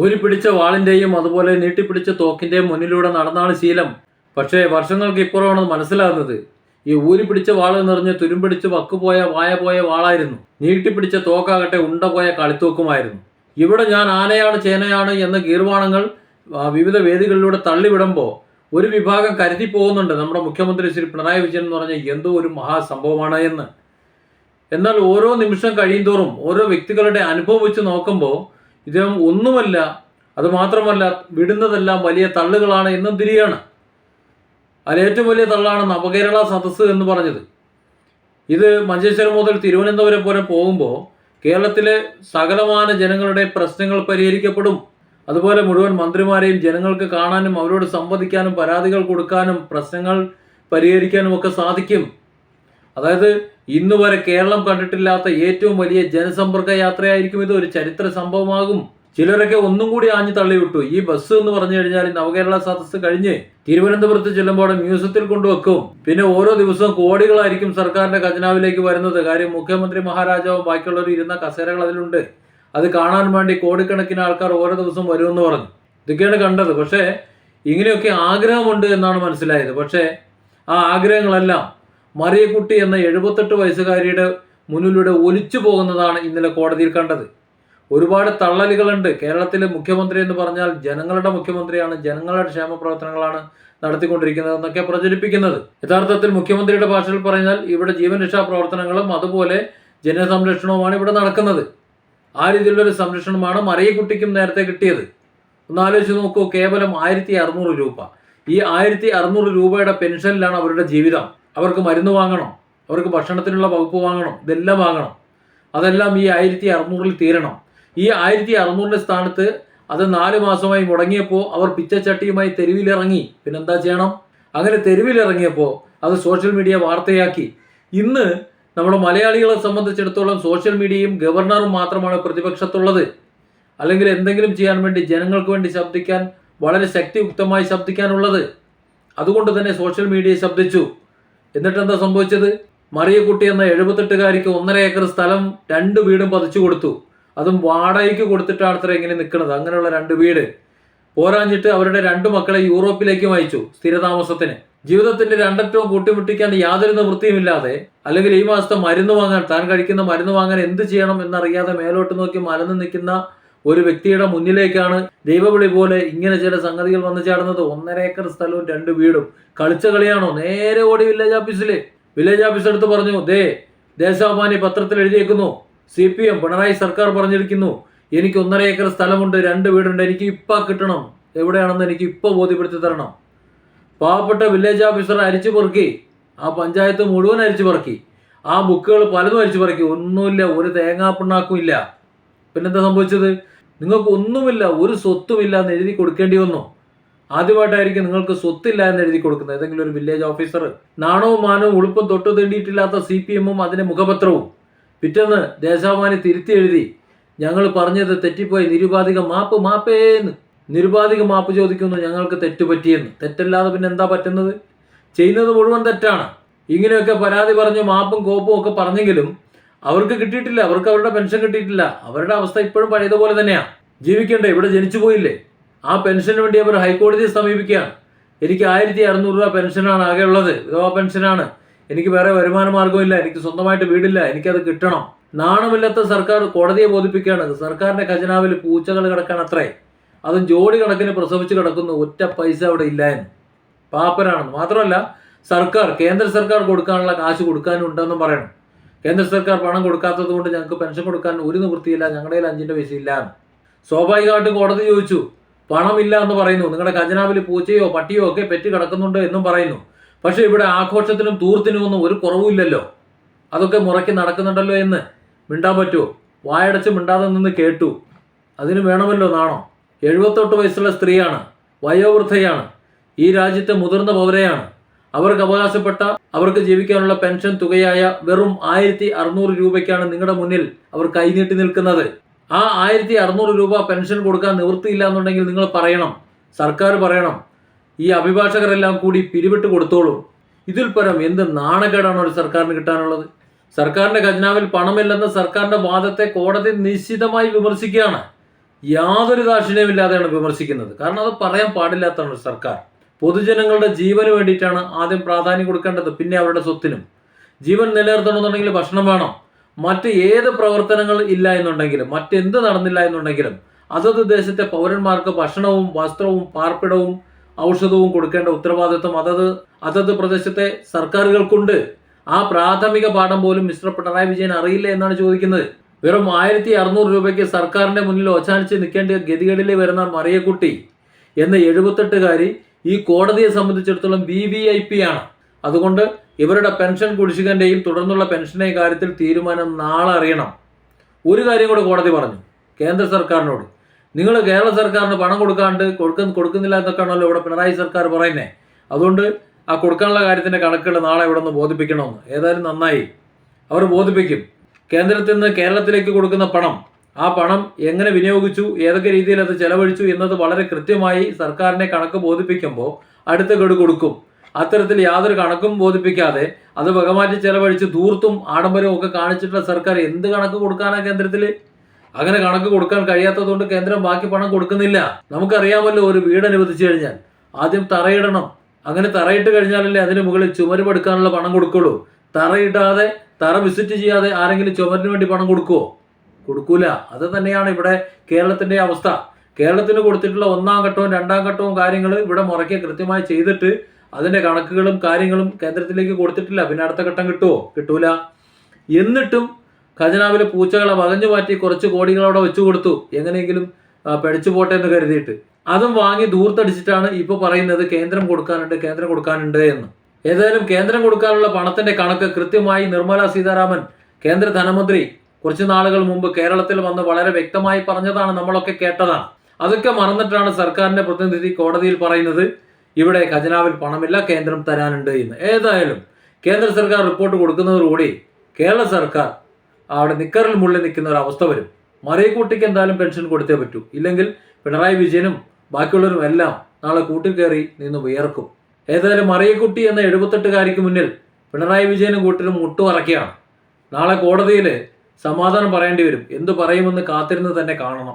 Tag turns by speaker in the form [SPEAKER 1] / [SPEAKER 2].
[SPEAKER 1] ഊരി പിടിച്ച വാളിന്റെയും അതുപോലെ നീട്ടിപ്പിടിച്ച തോക്കിന്റെയും മുന്നിലൂടെ നടന്നാണ് ശീലം. പക്ഷേ വർഷങ്ങൾക്ക് ഇപ്പുറമാണ് മനസ്സിലാകുന്നത്. ഈ ഊരി പിടിച്ച വാൾ നിറഞ്ഞ് തുരുമ്പിടിച്ച് വക്കുപോയ വായ പോയ വാളായിരുന്നു. നീട്ടിപ്പിടിച്ച തോക്കാകട്ടെ ഉണ്ട പോയ കളിത്തോക്കുമായിരുന്നു. ഇവിടെ ഞാൻ ആനയാണ് ചേനയാണ് എന്ന ഗീർവാണങ്ങൾ വിവിധ വേദികളിലൂടെ തള്ളിവിടുമ്പോൾ ഒരു വിഭാഗം കരുതി പോകുന്നുണ്ട്. നമ്മുടെ മുഖ്യമന്ത്രി ശ്രീ പിണറായി വിജയൻ എന്ന് പറഞ്ഞ എന്തോ ഒരു മഹാസംഭവമാണ് എന്ന്. എന്നാൽ ഓരോ നിമിഷം കഴിയുന്തോറും ഓരോ വ്യക്തികളുടെ അനുഭവം വെച്ച് നോക്കുമ്പോൾ ഇദ്ദേഹം ഒന്നുമല്ല അത് മാത്രമല്ല വിടുന്നതെല്ലാം വലിയ തള്ളുകളാണ് എന്നും തിരിയാണ്. അതിൽ ഏറ്റവും വലിയ തള്ളാണ് നവകേരള സദസ്സ് എന്ന് പറഞ്ഞത്. ഇത് മഞ്ചേശ്വരം മുതൽ തിരുവനന്തപുരം വരെ പോകുമ്പോൾ കേരളത്തിലെ സകലമാന ജനങ്ങളുടെ പ്രശ്നങ്ങൾ പരിഹരിക്കപ്പെടും. അതുപോലെ മുഴുവൻ മന്ത്രിമാരെയും ജനങ്ങൾക്ക് കാണാനും അവരോട് സംവദിക്കാനും പരാതികൾ കൊടുക്കാനും പ്രശ്നങ്ങൾ പരിഹരിക്കാനും ഒക്കെ സാധിക്കും. അതായത് ഇന്ന് വരെ കേരളം കണ്ടിട്ടില്ലാത്ത ഏറ്റവും വലിയ ജനസമ്പർക്ക യാത്രയായിരിക്കും ഇത്. ഒരു ചരിത്ര സംഭവമാകും. ചിലരൊക്കെ ഒന്നും കൂടി ആഞ്ഞു തള്ളിവിട്ടു. ഈ ബസ് എന്ന് പറഞ്ഞു കഴിഞ്ഞാൽ നവകേരള സദസ് കഴിഞ്ഞ് തിരുവനന്തപുരത്ത് ചെല്ലുമ്പോൾ മ്യൂസിയത്തിൽ കൊണ്ടുവെക്കും. പിന്നെ ഓരോ ദിവസവും കോടികളായിരിക്കും സർക്കാരിന്റെ ഖജനാവിലേക്ക് വരുന്നത്. കാര്യം മുഖ്യമന്ത്രി മഹാരാജാവും ബാക്കിയുള്ളവർ ഇരുന്ന കസേരകൾ അതിലുണ്ട്. അത് കാണാൻ വേണ്ടി കോടിക്കണക്കിന് ആൾക്കാർ ഓരോ ദിവസം വരുമെന്ന് പറഞ്ഞു. ഇതൊക്കെയാണ് കണ്ടത്. പക്ഷേ ഇങ്ങനെയൊക്കെ ആഗ്രഹമുണ്ട് എന്നാണ് മനസ്സിലായത്. പക്ഷേ ആ ആഗ്രഹങ്ങളെല്ലാം മറിയക്കുട്ടി എന്ന എഴുപത്തെട്ട് വയസ്സുകാരിയുടെ മുന്നിലൂടെ ഒലിച്ചു പോകുന്നതാണ് ഇന്നലെ കോടതിയിൽ കണ്ടത്. ഒരുപാട് തള്ളലുകളുണ്ട്. കേരളത്തിലെ മുഖ്യമന്ത്രി എന്ന് പറഞ്ഞാൽ ജനങ്ങളുടെ മുഖ്യമന്ത്രിയാണ് ജനങ്ങളുടെ ക്ഷേമ പ്രവർത്തനങ്ങളാണ് നടത്തിക്കൊണ്ടിരിക്കുന്നത് എന്നൊക്കെ പ്രചരിപ്പിക്കുന്നത്. യഥാർത്ഥത്തിൽ മുഖ്യമന്ത്രിയുടെ ഭാഷയിൽ പറഞ്ഞാൽ ഇവിടെ ജീവൻ രക്ഷാ പ്രവർത്തനങ്ങളും അതുപോലെ ജനസംരക്ഷണവുമാണ് ഇവിടെ നടക്കുന്നത്. ആ രീതിയിലുള്ള ഒരു സംരക്ഷണമാണ് മറിയക്കുട്ടിക്കും നേരത്തെ കിട്ടിയത്. ഒന്ന് ആലോചിച്ച് നോക്കൂ കേവലം ആയിരത്തി അറുന്നൂറ് രൂപ. ഈ ആയിരത്തി അറുന്നൂറ് രൂപയുടെ പെൻഷനിലാണ് അവരുടെ ജീവിതം. അവർക്ക് മരുന്ന് വാങ്ങണം അവർക്ക് ഭക്ഷണത്തിനുള്ള വകുപ്പ് വാങ്ങണം ഇതെല്ലാം വാങ്ങണം. അതെല്ലാം ഈ ആയിരത്തി അറുന്നൂറിൽ തീരണം. ഈ ആയിരത്തി അറുന്നൂറിന്റെ സ്ഥാനത്ത് അത് നാല് മാസമായി മുടങ്ങിയപ്പോൾ അവർ പിച്ചച്ചട്ടിയുമായി തെരുവിലിറങ്ങി. പിന്നെന്താ ചെയ്യണം? അങ്ങനെ തെരുവിലിറങ്ങിയപ്പോൾ അത് സോഷ്യൽ മീഡിയ വാർത്തയാക്കി. ഇന്ന് നമ്മുടെ മലയാളികളെ സംബന്ധിച്ചിടത്തോളം സോഷ്യൽ മീഡിയയും ഗവർണറും മാത്രമാണ് പ്രതിപക്ഷത്തുള്ളത്. അല്ലെങ്കിൽ എന്തെങ്കിലും ചെയ്യാൻ വേണ്ടി ജനങ്ങൾക്ക് വേണ്ടി ശബ്ദിക്കാൻ വളരെ ശക്തിയുക്തമായി ശബ്ദിക്കാനുള്ളത്. അതുകൊണ്ട് തന്നെ സോഷ്യൽ മീഡിയ ശബ്ദിച്ചു. എന്നിട്ട് എന്താ സംഭവിച്ചത്? മറിയക്കുട്ടി എന്ന എഴുപത്തെട്ടുകാരിക്ക് ഒന്നര ഏക്കർ സ്ഥലം രണ്ട് വീടും പതിച്ചു കൊടുത്തു. അതും വാടകയ്ക്ക് കൊടുത്തിട്ടാണ് അത്ര ഇങ്ങനെ നിൽക്കുന്നത്. അങ്ങനെയുള്ള രണ്ട് വീട്. പോരാഞ്ഞിട്ട് അവരുടെ രണ്ട് മക്കളെ യൂറോപ്പിലേക്കും അയച്ചു സ്ഥിരതാമസത്തിന്. ജീവിതത്തിന്റെ രണ്ടറ്റവും കൂട്ടിമുട്ടിക്കാൻ യാതൊരു നിവൃത്തിയുമില്ലാതെ അല്ലെങ്കിൽ ഈ മാസത്തെ മരുന്ന് വാങ്ങാൻ താൻ കഴിക്കുന്ന മരുന്ന് വാങ്ങാൻ എന്ത് ചെയ്യണം എന്നറിയാതെ മേലോട്ട് നോക്കി മലന്ന് നിൽക്കുന്ന ഒരു വ്യക്തിയുടെ മുന്നിലേക്കാണ് ദൈവവിളി പോലെ ഇങ്ങനെ ചില സംഗതികൾ വന്നു ചാടുന്നത്. ഒന്നര ഏക്കർ സ്ഥലവും രണ്ട് വീടും. കളിച്ച കളിയാണോ? നേരെ ഓടി വില്ലേജ് ഓഫീസിൽ. വില്ലേജ് ഓഫീസ് എടുത്ത് പറഞ്ഞു ദേ ദേശാഭിമാനി പത്രത്തിൽ എഴുതിയേക്കുന്നു. സി പി എം പിണറായി സർക്കാർ പറഞ്ഞിരിക്കുന്നു. എനിക്ക് ഒന്നര ഏക്കർ സ്ഥലമുണ്ട് രണ്ട് വീടുണ്ട് എനിക്ക് ഇപ്പം കിട്ടണം. എവിടെയാണെന്ന് എനിക്ക് ഇപ്പം ബോധ്യപ്പെടുത്തി തരണം. പാവപ്പെട്ട വില്ലേജ് ഓഫീസർ അരിച്ചു പെറുക്കി. ആ പഞ്ചായത്ത് മുഴുവൻ അരിച്ചു പെറുക്കി. ആ ബുക്കുകൾ പലതും അരിച്ചു പെറുക്കി. ഒന്നുമില്ല ഒരു തേങ്ങാപ്പിണ്ണാക്കും ഇല്ല. പിന്നെന്താ സംഭവിച്ചത്? നിങ്ങൾക്ക് ഒന്നുമില്ല ഒരു സ്വത്തുമില്ല എന്ന് എഴുതി കൊടുക്കേണ്ടി വന്നു. ആദ്യമായിട്ടായിരിക്കും നിങ്ങൾക്ക് സ്വത്തില്ല എന്ന് എഴുതി കൊടുക്കുന്നത്. ഏതെങ്കിലും ഒരു വില്ലേജ് ഓഫീസർ നാണവും മാനവും ഉളുപ്പും തൊട്ടു തേണ്ടിയിട്ടില്ലാത്ത സി പി എമ്മും അതിന്റെ മുഖപത്രവും. പിറ്റേന്ന് ദേശാഭിമാനി തിരുത്തി എഴുതി ഞങ്ങൾ പറഞ്ഞത് തെറ്റിപ്പോയി നിരുപാധിക മാപ്പ് മാപ്പേന്ന്. നിരുപാധിക മാപ്പ് ചോദിക്കുന്നു ഞങ്ങൾക്ക് തെറ്റുപറ്റിയെന്ന്. തെറ്റല്ലാതെ പിന്നെ എന്താ പറ്റുന്നത്? ചെയ്യുന്നത് മുഴുവൻ തെറ്റാണ്. ഇങ്ങനെയൊക്കെ പരാതി പറഞ്ഞു മാപ്പും കോപ്പും ഒക്കെ പറഞ്ഞെങ്കിലും അവർക്ക് കിട്ടിയിട്ടില്ല അവർക്ക് അവരുടെ പെൻഷൻ കിട്ടിയിട്ടില്ല. അവരുടെ അവസ്ഥ ഇപ്പോഴും പഴയതുപോലെ തന്നെയാണ് ജീവിക്കണ്ടേ ഇവിടെ ജനിച്ചു പോയില്ലേ? ആ പെൻഷന് വേണ്ടി അവർ ഹൈക്കോടതിയെ സമീപിക്കുകയാണ്. എനിക്ക് ആയിരത്തി അറുന്നൂറ് രൂപ പെൻഷനാണ് ആകെ ഉള്ളത്. വിധവാ പെൻഷനാണ് എനിക്ക് വേറെ വരുമാന മാർഗമില്ല എനിക്ക് സ്വന്തമായിട്ട് വീടില്ല. എനിക്കത് കിട്ടണം. നാണമില്ലാത്ത സർക്കാർ കോടതിയെ ബോധിപ്പിക്കുകയാണ്. സർക്കാരിന്റെ ഖജനാവിൽ പൂച്ചകൾ കിടക്കാൻ അത്രേ. അതും ജോഡി കണക്കിന് പ്രസവിച്ച് കിടക്കുന്നു ഒറ്റ പൈസ അവിടെ ഇല്ല എന്ന്. പാപ്പരാണെന്ന്. മാത്രമല്ല സർക്കാർ കേന്ദ്ര സർക്കാർ കൊടുക്കാനുള്ള കാശ് കൊടുക്കാനും ഉണ്ടെന്നും പറയണം. കേന്ദ്ര സർക്കാർ പണം കൊടുക്കാത്തത് കൊണ്ട് ഞങ്ങൾക്ക് പെൻഷൻ കൊടുക്കാൻ ഒരു നിവൃത്തിയില്ല ഞങ്ങളുടെ കയ്യിൽ അഞ്ചിന്റെ പൈസ ഇല്ല സ്വാഭാവികമായിട്ടും കോടതി ചോദിച്ചു പണമില്ല എന്ന് പറയുന്നു. നിങ്ങളുടെ ഖജനാവിൽ പൂച്ചയോ പട്ടിയോ ഒക്കെ പെറ്റി കിടക്കുന്നുണ്ട് എന്നും പറയുന്നു. പക്ഷേ ഇവിടെ ആഘോഷത്തിനും തൂർത്തിനും ഒന്നും ഒരു കുറവുമില്ലല്ലോ അതൊക്കെ മുറയ്ക്ക് നടക്കുന്നുണ്ടല്ലോ എന്ന് മിണ്ടാൻ പറ്റുമോ? വായടച്ച് മിണ്ടാതെ നിന്ന് കേട്ടു. അതിന് വേണമല്ലോ നാണോ. എഴുപത്തെട്ട് വയസ്സുള്ള സ്ത്രീയാണ് വയോവൃദ്ധയാണ്. ഈ രാജ്യത്തെ മുതിർന്ന പൗരയാണ് അവർക്ക് അവകാശപ്പെട്ട അവർക്ക് ജീവിക്കാനുള്ള പെൻഷൻ തുകയായ വെറും ആയിരത്തി അറുന്നൂറ് രൂപയ്ക്കാണ് നിങ്ങളുടെ മുന്നിൽ അവർ കൈനീട്ടി നിൽക്കുന്നത്. ആ ആയിരത്തി അറുന്നൂറ് രൂപ പെൻഷൻ കൊടുക്കാൻ നിവൃത്തിയില്ല എന്നുണ്ടെങ്കിൽ നിങ്ങൾ പറയണം. സർക്കാർ പറയണം. ഈ അഭിഭാഷകരെല്ലാം കൂടി പിരിവിട്ട് കൊടുത്തോളൂ. ഇതിൽ പരം എന്ത് നാണക്കേടാണ് ഒരു സർക്കാരിന് കിട്ടാനുള്ളത്? സർക്കാരിന്റെ ഖജനാവിൽ പണമില്ലെന്ന സർക്കാരിന്റെ വാദത്തെ കോടതി നിശ്ചിതമായി വിമർശിക്കുകയാണ്. യാതൊരു ദാക്ഷിണ്യമില്ലാതെയാണ് വിമർശിക്കുന്നത്. കാരണം അത് പറയാൻ പാടില്ലാത്തതാണ് സർക്കാർ. പൊതുജനങ്ങളുടെ ജീവന് വേണ്ടിയിട്ടാണ് ആദ്യം പ്രാധാന്യം കൊടുക്കേണ്ടത് പിന്നെ അവരുടെ സ്വത്തിനും. ജീവൻ നിലനിർത്തണമെന്നുണ്ടെങ്കിൽ ഭക്ഷണം വേണം. മറ്റ് ഏത് പ്രവർത്തനങ്ങൾ ഇല്ല എന്നുണ്ടെങ്കിലും മറ്റെന്ത് നടന്നില്ല എന്നുണ്ടെങ്കിലും അതത് ദേശത്തെ പൗരന്മാർക്ക് ഭക്ഷണവും വസ്ത്രവും പാർപ്പിടവും ഔഷധവും കൊടുക്കേണ്ട ഉത്തരവാദിത്വം അതത് അതത് പ്രദേശത്തെ സർക്കാരുകൾക്കുണ്ട്. ആ പ്രാഥമിക പാഠം പോലും മിസ്റ്റർ പിണറായി വിജയൻ അറിയില്ല എന്നാണ് ചോദിക്കുന്നത്. വെറും ആയിരത്തി അറുന്നൂറ് രൂപയ്ക്ക് സർക്കാരിന്റെ മുന്നിൽ ഒച്ചാനിച്ച് നിൽക്കേണ്ട ഗതികേടിൽ വരുന്ന മറിയക്കുട്ടി എന്ന എഴുപത്തെട്ടുകാരി ഈ കോടതിയെ സംബന്ധിച്ചിടത്തോളം വി വി ഐ പി ആണ്. അതുകൊണ്ട് ഇവരുടെ പെൻഷൻ കുടിശ്ശികന്റെയും തുടർന്നുള്ള പെൻഷനെ കാര്യത്തിൽ തീരുമാനം നാളെ അറിയണം. ഒരു കാര്യം കൂടെ കോടതി പറഞ്ഞു കേന്ദ്ര സർക്കാരിനോട്. നിങ്ങൾ കേരള സർക്കാരിന് പണം കൊടുക്കാണ്ട് കൊടുക്കുന്ന കൊടുക്കുന്നില്ല എന്നൊക്കെയാണല്ലോ ഇവിടെ പിണറായി സർക്കാർ പറയുന്നത് അതുകൊണ്ട് ആ കൊടുക്കാനുള്ള കാര്യത്തിന്റെ കണക്കുകൾ നാളെ ഇവിടെ നിന്ന് ബോധിപ്പിക്കണമെന്ന്. ഏതായാലും നന്നായി. അവർ ബോധിപ്പിക്കും. കേന്ദ്രത്തിൽ നിന്ന് കേരളത്തിലേക്ക് കൊടുക്കുന്ന പണം ആ പണം എങ്ങനെ വിനിയോഗിച്ചു ഏതൊക്കെ രീതിയിൽ അത് ചെലവഴിച്ചു എന്നത് വളരെ കൃത്യമായി സർക്കാരിനെ കണക്ക് ബോധിപ്പിക്കുമ്പോൾ അടുത്ത ഗഡു കൊടുക്കും. അത്തരത്തിൽ യാതൊരു കണക്കും ബോധിപ്പിക്കാതെ അത് വകമാറ്റി ചെലവഴിച്ച് ധൂർത്തും ആഡംബരവും ഒക്കെ കാണിച്ചിട്ടുള്ള സർക്കാർ എന്ത് കണക്ക് കൊടുക്കാനാ കേന്ദ്രത്തിൽ അങ്ങനെ കണക്ക് കൊടുക്കാൻ കഴിയാത്തതുകൊണ്ട് കേന്ദ്രം ബാക്കി പണം കൊടുക്കുന്നില്ല. നമുക്കറിയാമല്ലോ ഒരു വീട് അനുവദിച്ചു കഴിഞ്ഞാൽ. ആദ്യം തറയിടണം. അങ്ങനെ തറയിട്ട് കഴിഞ്ഞാലല്ലേ അതിന് മുകളിൽ ചുമര് പടുക്കാനുള്ള പണം കൊടുക്കുള്ളൂ. തറയിടാതെ തറ വിസിറ്റ് ചെയ്യാതെ ആരെങ്കിലും ചുമരിന് വേണ്ടി പണം കൊടുക്കുവോ? കൊടുക്കൂല. അത് തന്നെയാണ് ഇവിടെ കേരളത്തിന്റെ അവസ്ഥ. കേരളത്തിന് കൊടുത്തിട്ടുള്ള ഒന്നാം ഘട്ടവും രണ്ടാം ഘട്ടവും കാര്യങ്ങൾ ഇവിടെ മുറയ്ക്ക് കൃത്യമായി ചെയ്തിട്ട് അതിന്റെ കണക്കുകളും കാര്യങ്ങളും കേന്ദ്രത്തിലേക്ക് കൊടുത്തിട്ടില്ല. പിന്നെ അടുത്ത ഘട്ടം കിട്ടുമോ കിട്ടൂല. എന്നിട്ടും ഖജനാവിലെ പൂച്ചകളെ വകഞ്ഞു മാറ്റി കുറച്ച് കോടികളവിടെ വെച്ചു കൊടുത്തു. എങ്ങനെയെങ്കിലും പിഴച്ചു പോട്ടെ എന്ന് കരുതിയിട്ട്. അതും വാങ്ങി ദൂർത്തടിച്ചിട്ടാണ് ഇപ്പൊ പറയുന്നത് കേന്ദ്രം കൊടുക്കാനുണ്ട് കേന്ദ്രം കൊടുക്കാനുണ്ട് എന്ന്. ഏതായാലും കേന്ദ്രം കൊടുക്കാനുള്ള പണത്തിന്റെ കണക്ക് കൃത്യമായി നിർമ്മല സീതാരാമൻ കേന്ദ്ര ധനമന്ത്രി കുറച്ച് നാളുകൾ മുമ്പ് കേരളത്തിൽ വന്ന് വളരെ വ്യക്തമായി പറഞ്ഞതാണ് നമ്മളൊക്കെ കേട്ടതാണ്. അതൊക്കെ മറന്നിട്ടാണ് സർക്കാരിന്റെ പ്രതിനിധി കോടതിയിൽ പറയുന്നത് ഇവിടെ ഖജനാവിൽ പണമില്ല കേന്ദ്രം തരാനുണ്ട് എന്ന്. ഏതായാലും കേന്ദ്ര സർക്കാർ റിപ്പോർട്ട് കൊടുക്കുന്നതോടുകൂടി കേരള സർക്കാർ അവിടെ നിക്കറിൽ മുള്ളിൽ നിൽക്കുന്ന ഒരു അവസ്ഥ വരും. മറിയക്കുട്ടിക്ക് എന്തായാലും പെൻഷൻ കൊടുത്തേ പറ്റൂ. ഇല്ലെങ്കിൽ പിണറായി വിജയനും ബാക്കിയുള്ളവരും എല്ലാം നാളെ കൂട്ടിൽ കയറി നിന്ന് വിയർക്കും. ഏതായാലും മറിയക്കുട്ടി എന്ന എഴുപത്തെട്ടുകാരിക്ക് മുന്നിൽ പിണറായി വിജയനും കൂട്ടിനും മുട്ടുമറക്കുകയാണ് നാളെ കോടതിയിൽ സമാധാനം പറയേണ്ടി വരും. എന്തു പറയുമെന്ന് കാത്തിരുന്ന് തന്നെ കാണണം.